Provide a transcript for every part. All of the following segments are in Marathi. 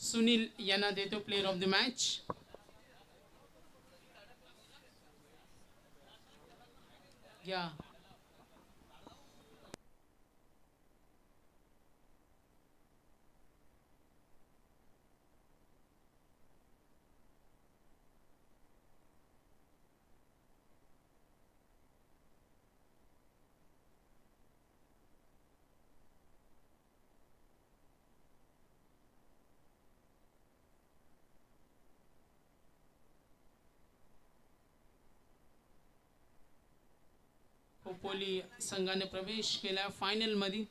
सुनील यांना देतो प्लेअर ऑफ द मॅच या खोपोली संघाने प्रवेश केला फायनलमध्ये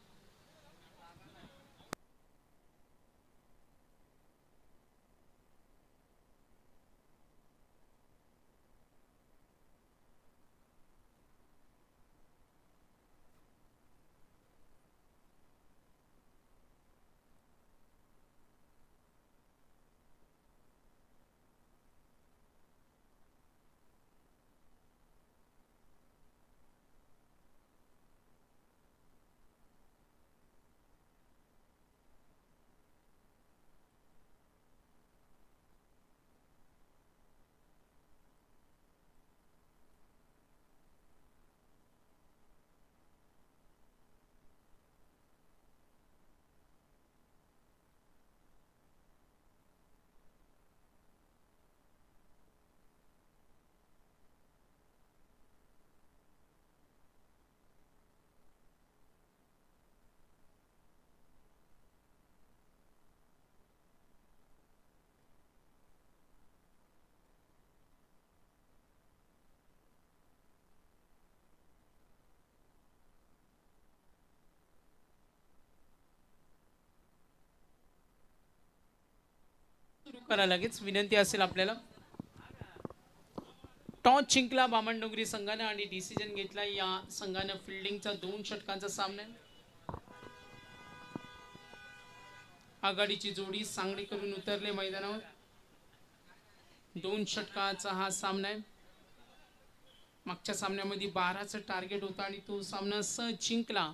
करा लगेच. विनंती असेल आपल्याला. टॉस जिंकला बामणडोंगरी संघानं आणि डिसिजन घेतला या संघानं फिल्डिंगचा दोन षटकांचा सामना. आघाडीची जोडी सांगडी करून उतरले मैदानावर. दोन षटकाचा हा सामना आहे. मागच्या सामन्यामध्ये बाराचं टार्गेट होतं आणि तो सामना स जिंकला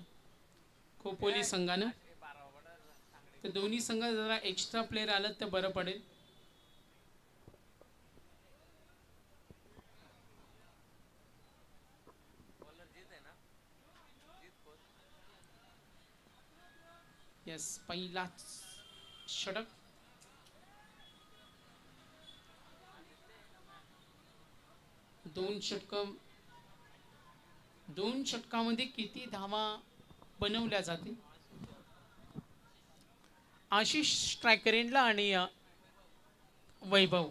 खोपोली संघानं. तर दोन्ही संघ जरा एक्स्ट्रा प्लेअर आलं तर बरं पडेल. येस पहिला षटक दोन षटक. दोन षटकामध्ये किती धावा बनवल्या जातील? आशिष स्ट्रायकरेंडला आणि वैभव.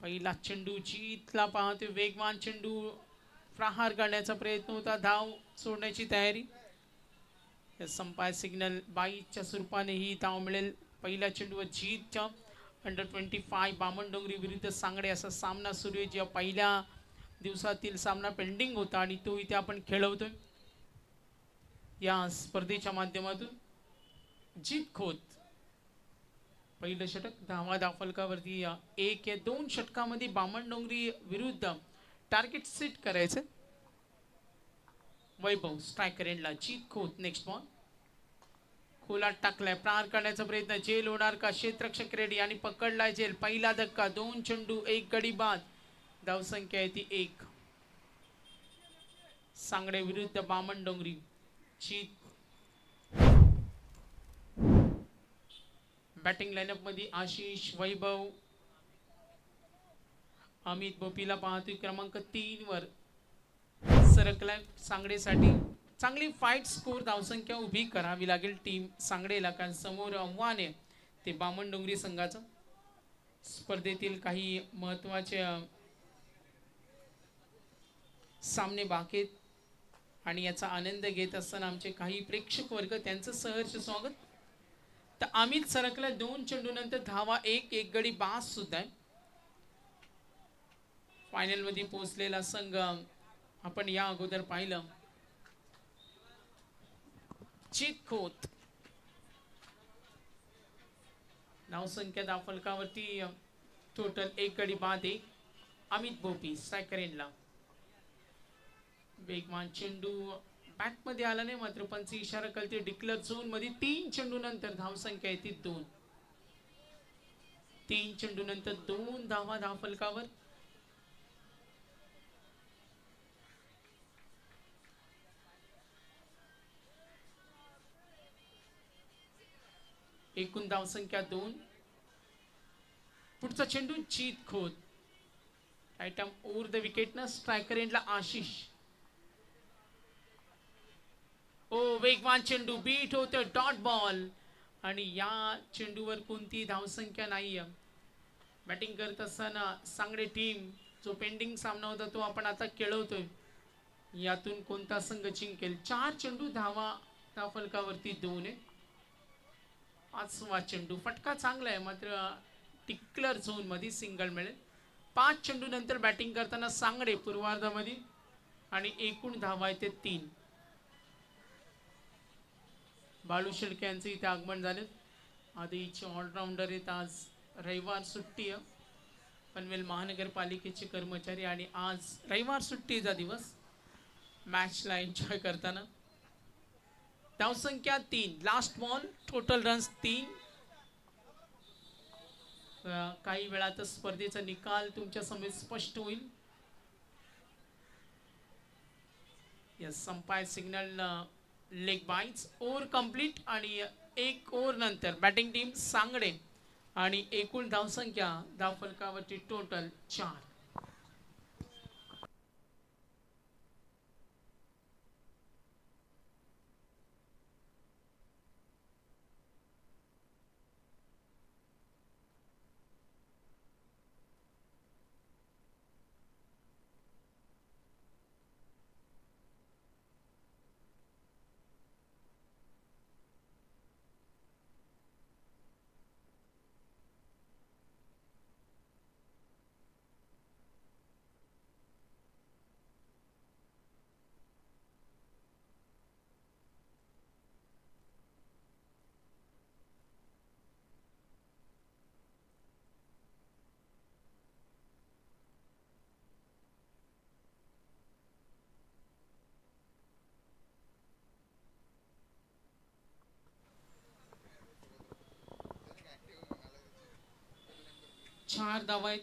पहिला चेंडू जीतला पाहतो वेगवान चेंडू. प्रहार करण्याचा प्रयत्न होता धाव सोडण्याची तयारी. संपाय सिग्नल बाईच्या स्वरूपाने ही धाव मिळेल. पहिल्या चेंडूवर जीतच्या अंडर ट्वेंटी फाय बामणडोंगरी विरुद्ध सांगडे असा सामना सुरू आहे. ज्या पहिल्या दिवसातील सामना पेंडिंग होता आणि तो इथे आपण खेळवतोय. या स्पर्धेच्या माध्यमातून जीत खोत. पहिलं षटक धावा दाफलकावरती एक या दोन षटकामध्ये बामणडोंगरी विरुद्ध टार्गेट सेट करायचं. वैभव स्ट्रायकर एंडला जीत खोत नेक्स्ट बॉल खोलात टाकलाय प्रार करण्याचा प्रयत्न जेल होणार का? क्षेत्रक्षक रेडी आणि पकडलाय जेल. पहिला धक्का दोन चेंडू एक गडी बाद धावसंख्या आहे ती एक. सांगडे विरुद्ध बामणडोंगरी जीत बॅटिंग लाईनअपमध्ये आशिष वैभव. अमित बोपीला पाहतोय क्रमांक तीन वर. सरकला सांगडेसाठी. चांगली फाईट स्कोर धावसंख्या उभी करावी लागेल टीम सांगडेला कारण समोर आव्हान आहे ते बामणडोंगरी संघाचं स्पर्धेतील काही महत्त्वाचे सामने बाकी आणि याचा आनंद घेत असताना आमचे काही प्रेक्षक वर्ग त्यांचं सहर्ष स्वागत. तर अमित सरकला दोन चेंडूनंतर धावा एक एक गडी बास सुद्धा आहे. फायनलमध्ये पोहोचलेला संघ आपण या अगोदर पाहिलं. चित धावसंख्या नावसंख्या दाफलकावरती टोटल एक गडी बाद एक अमित भोपी स्ट्रायकरेनला वेगवान चेंडू बॅटमध्ये आला नाही मात्र पंच इशारा करते डिक्लर झोनमध्ये. तीन चेंडू नंतर धावसंख्या येते दोन. तीन चेंडू नंतर दोन धावा धाव एकूण धावसंख्या दोन. पुढचा चेंडू चीत Khot item over the wicket non striker एंडला आशिष. ओ वेगवान चेंडू बीट होतो डॉट बॉल आणि या चेंडूवर कोणती धावसंख्या नाही बॅटिंग करत असताना सांगडे टीम जो पेंडिंग सामना होता तो आपण आता खेळवतोय. यातून कोणता संघ जिंकेल? चार चेंडू धावा त्या फलकावरती दोन आहे पाचवा चेंडू. फटका चांगला आहे मात्र टिक्लर झोनमध्ये सिंगल मिळेल. पाच चेंडूनंतर बॅटिंग करताना सांगडे पूर्वार्धामध्ये आणि एकूण धावा आहे ते तीन. बाळू शेळके यांचं इथे आगमन झाले. आधीचे ऑलराऊंडर आहेत आज रविवार सुट्टी आहे. पनवेल महानगरपालिकेचे कर्मचारी आणि आज रविवार सुट्टीचा दिवस. मॅचला एन्जॉय करताना. धावसंख्या तीन. लास्ट बॉल टोटल रन्स तीन. काही वेळातच स्पर्धेचा निकाल तुमच्यासमोर स्पष्ट होईल. Yes संपाय signal leg byes over complete आणि एक ओव्हर नंतर. बॅटिंग टीम सांगडे आणि एकूण धावसंख्या धावफलकावरची टोटल चार. चार धावा आहेत.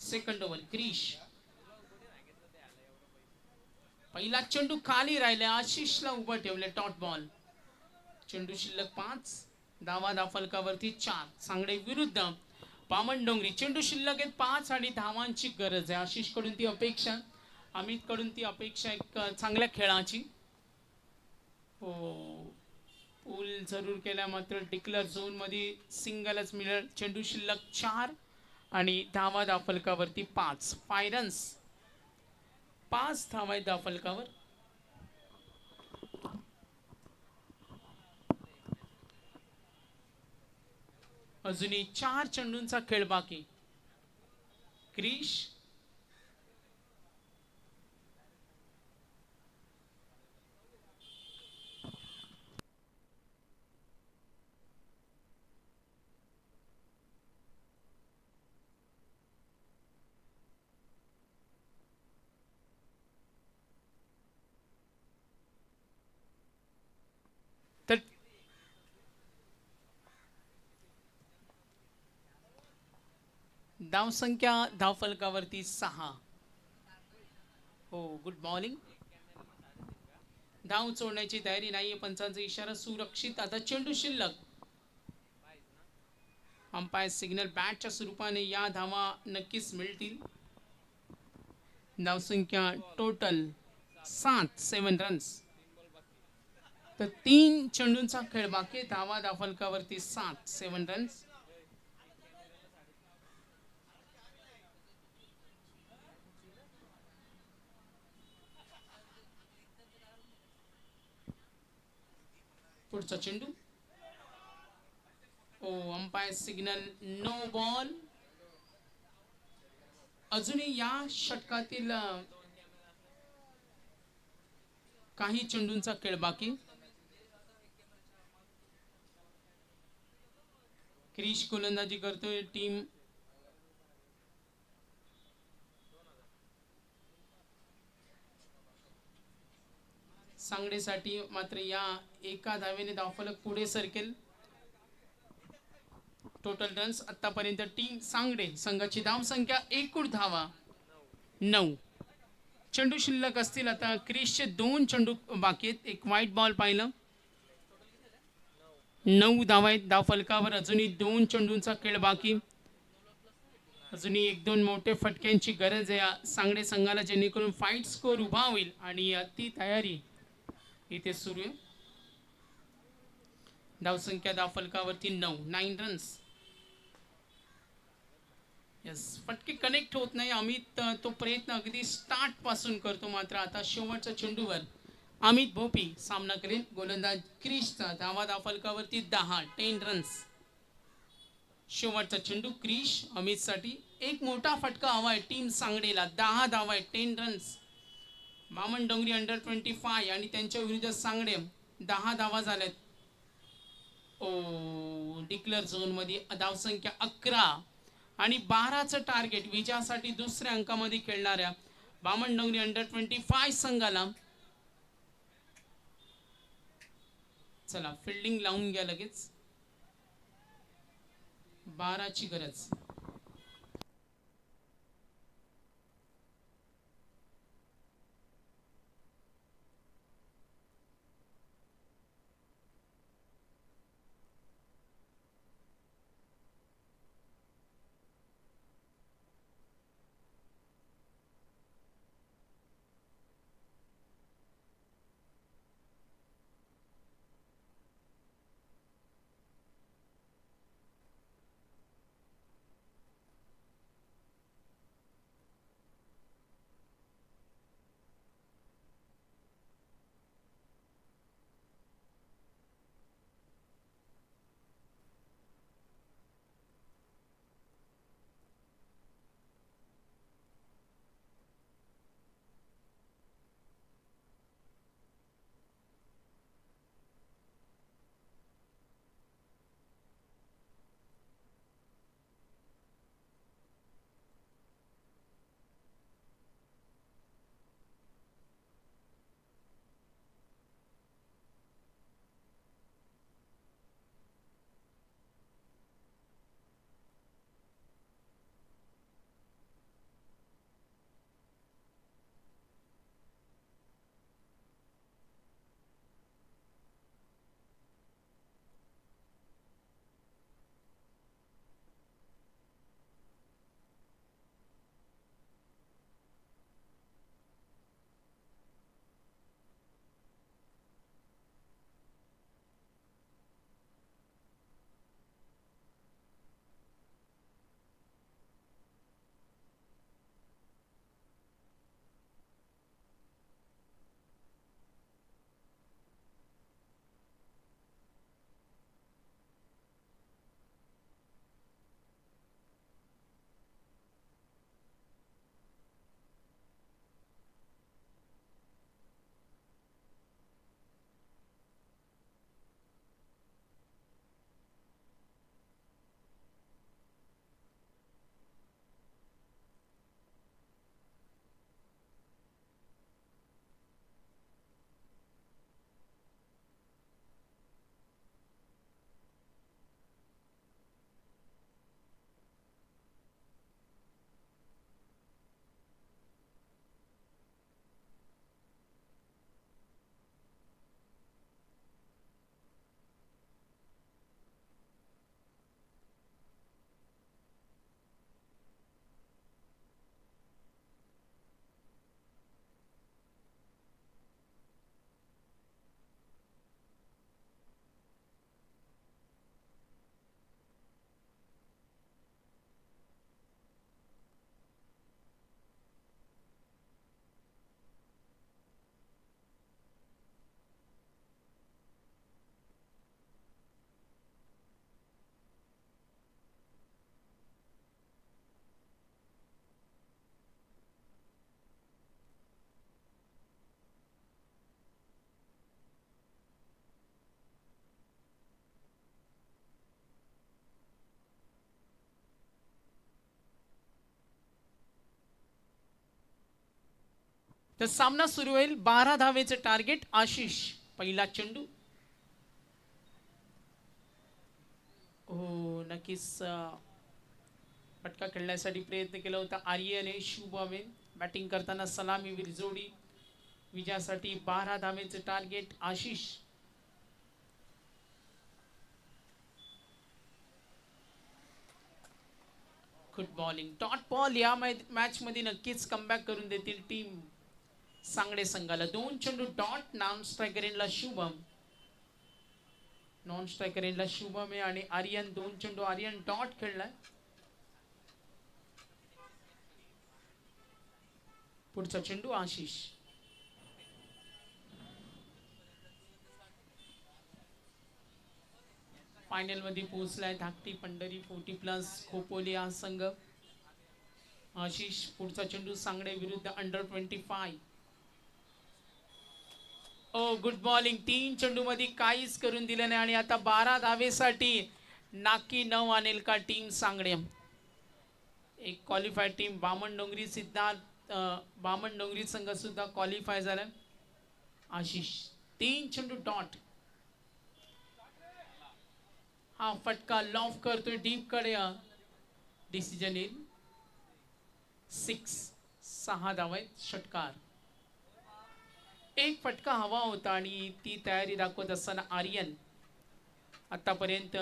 सेकंड ओव्हर क्रिश पहिला चेंडू खाली राहिले आशिषला उभं ठेवले टॉट बॉल चेंडू शिल्लक पाच धावा दाफलकावरती चार. सांगडे विरुद्ध पामन डोंगरी. चेंडू शिल्लक आहेत पाच आणि धावांची गरज आहे. आशिषकडून ती अपेक्षा अमित कडून ती अपेक्षा एक चांगल्या खेळाची. हो. पूल जरूर केल्या मात्र डिक्लर झोनमध्ये सिंगलच मिळेल. चेंडू शिल्लक चार आणि धावा दाफलकावरती पाच. फाय रन्स पाच धावा आहेत दाफलकावर अजूनही चार चेंडूंचा खेळ बाकी. क्रिश तर धावसंख्या धावफलकावरती सहा. हो गुड मॉर्निंग धाव चोडण्याची तयारी नाहीये पंचांचा इशारा सुरक्षित. आता चेंडू शिल्लक. अंपायर सिग्नल बॅटच्या स्वरूपाने या धावा नक्कीच मिळतील. धावसंख्या टोटल सात सेवन रन्स तर तीन चेंडूंचा खेळ बाकी धावा धावफलकावरती सात सेवन रन्स पुढचा चेंडू. Oh umpire signal no ball अजूनही या षटकातील काही चेंडूंचा खेळ बाकी. क्रिश गोलंदाजी करतोय टीम सांगडेसाठी मात्र या एका धावेने धावफलक पुढे सरकेल. टोटल रन्स आतापर्यंत टीम सांगडे संघाची धावसंख्या एकूण धावा नऊ. चेंडू शिल्लक असतील आता क्रिसचे दोन चेंडू बाकी आहेत. एक व्हाईट बॉल पाहिलं. नऊ धावा आहेत. धावफलकावर अजूनही दोन चेंडूंचा खेळ बाकी. अजूनही एक दोन मोठे फटक्यांची गरज आहे. सांगडे संघाला जेणेकरून फाईट स्कोर उभा होईल आणि ती तयारी इथे सुरू आहे. धावसंख्या धाव फलकावरती नऊ. नाईन रन्स यस फटके कनेक्ट होत नाही. अमित तो प्रयत्न अगदी स्टार्टपासून करतो मात्र आता शेवटच्या चेंडूवर अमित भोपी सामना करेल. गोलंदाज क्रिशचा धावा धाव फलकावरती दहा. टेन रन्स शेवटचा चेंडू क्रिश अमितसाठी एक मोठा फटका हवा आहे टीम सांगडेला. दहा धावा आहे टेन रन्स मामन डोंगरी अंडर ट्वेंटी फाय आणि त्यांच्या विरुद्ध सांगडे दहा धावा झाल्यात. ओ डिक्लेअर झोनमध्ये धावसंख्या अकरा आणि बाराचं टार्गेट विजयासाठी दुसऱ्या अंकामध्ये खेळणाऱ्या बामण डोंगरी अंडर ट्वेंटी फाय संघाला. चला फिल्डिंग लावून घ्या लगेच. बाराची गरज. तर सामना सुरू होईल. बारा धावेचं टार्गेट आशिष. पहिला चेंडू. हो नक्कीच फटका खेळण्यासाठी प्रयत्न केला होता. आर्यने शुभमे बॅटिंग करताना सलामी जोडी विजयासाठी बारा धावेचं target Ashish. Good bowling dot ball या मॅच मध्ये नक्कीच कमबॅक करून देतील टीम सांगडे संघाला. दोन चेंडू डॉट नॉन स्ट्रायकर इनला शुभम. नॉन स्ट्रायकर इनला शुभम आहे आणि आर्यन दोन चेंडू आर्यन डॉट खेळलाय. पुढचा चेंडू आशिष. फायनलमध्ये पोहोचलाय धाकटी पंढरी फोर्टी प्लस खोपोली हा संघ. आशिष पुढचा चेंडू सांगडे विरुद्ध under twenty five oh good bowling तीन चंडूमध्ये काहीच करून दिलं नाही आणि आता बारा धावेसाठी नाकी नऊ आणेल का टीम सांगणे एक क्वालिफाय टीम बामण डोंगरी सिद्धार्थ बामण डोंगरी संघ सुद्धा क्वालिफाय झाला. आशिष तीन चेंडू डॉट हा फटका लॉफ करतोय डीपकडे. डिसिजन येईल सिक्स सहा धाव आहेत. षटकार. एक फटका हवा होता आणि ती तयारी दाखवत असताना आर्यन आतापर्यंत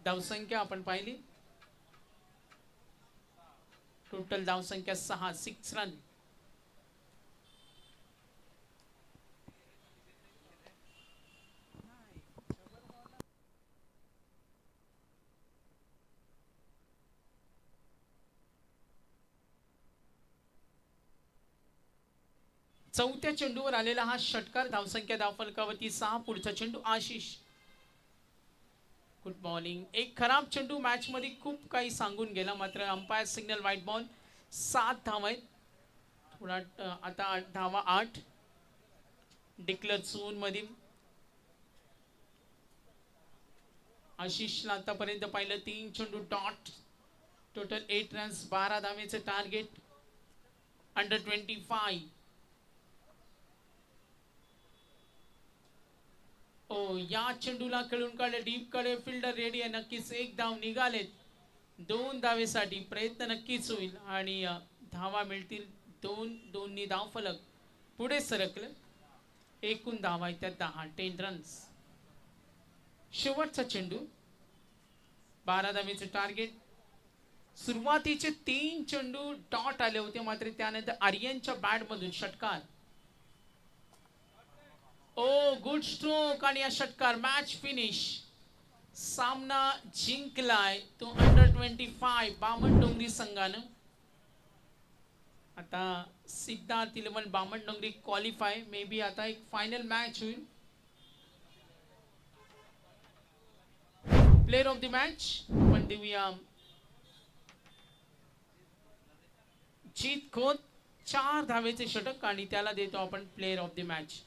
धावसंख्या आपण पाहिली. टोटल धावसंख्या सहा सिक्स रन चौथ्या चेंडूवर आलेला हा षटकार धावसंख्या धावफलकावरती सहा पुढचा चेंडू आशिष. गुड बॉलिंग एक खराब चेंडू मॅच मध्ये खूप काही सांगून गेला मात्र अंपायर सिग्नल व्हाईट बॉल सात धाव आहेत. थोडा आता आठ धावा आठ. डिक्लर चून मध्ये. आशिषला आतापर्यंत पाहिलं तीन चेंडू डॉट टोटल एट रन्स बारा धावेचं target under twenty five oh या चेंडूला खेळून काढले. डीपकडे फिल्डर रेडी आहे. नक्कीच एक धाव निघालेत. दोन धावेसाठी प्रयत्न नक्कीच होईल. आणि धावा मिळतील. दोन दोन्ही धाव फलक पुढे सरकलं. एकूण धावा आहेत त्या दहा. टेन रन्स शेवटचा चेंडू. बारा धावेचं टार्गेट सुरुवातीचे तीन चेंडू डॉट आले होते. मात्र त्यानंतर आर्यनच्या बॅटमधून षटकार. ओ गुड स्ट्रोक आणि या षटकार मॅच फिनिश सामना जिंकलाय तो अंडर ट्वेंटी फाय बामण डोंगरी संघानं. आता सिद्धार्थ इलेवन बामण डोंगरी क्वालिफाय मे बी आता एक फायनल मॅच होईल. प्लेअर ऑफ द मॅच पण देऊया. जीत खोत चार धावेचे षटक आणि त्याला देतो आपण प्लेअर ऑफ द मॅच